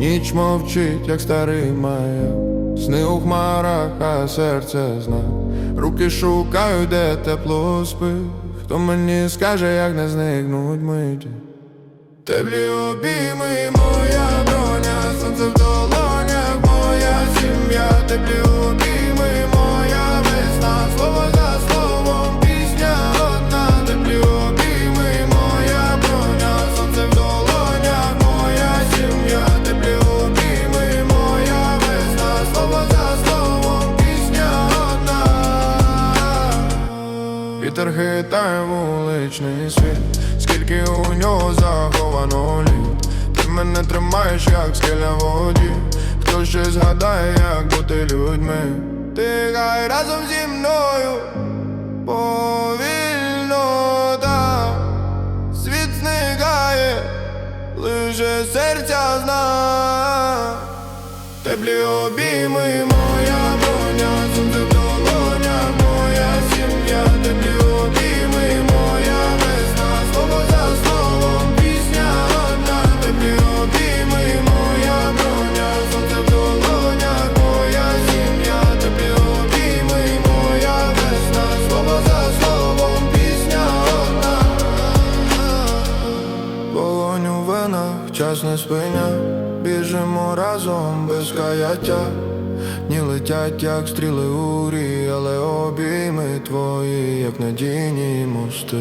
ніч мовчить, як старий має, Сни у хмарах, а серце зна. Руки шукають, де тепло спить. Хто мені скаже, як не зникнуть миті? Тебе обійми, Вітер хитає вуличний світ, скільки у нього заховано літ. Ти мене тримаєш, як скеля воді. Хто ще згадає, як бути людьми? Ти гай разом зі мною повільно так Світ зникає, лише серця зна Теплі обійми, моя броня, венах, час не спиня, біжимо разом без каяття. Дні летять, як стріли урі, але обійми твої, як надійні мости.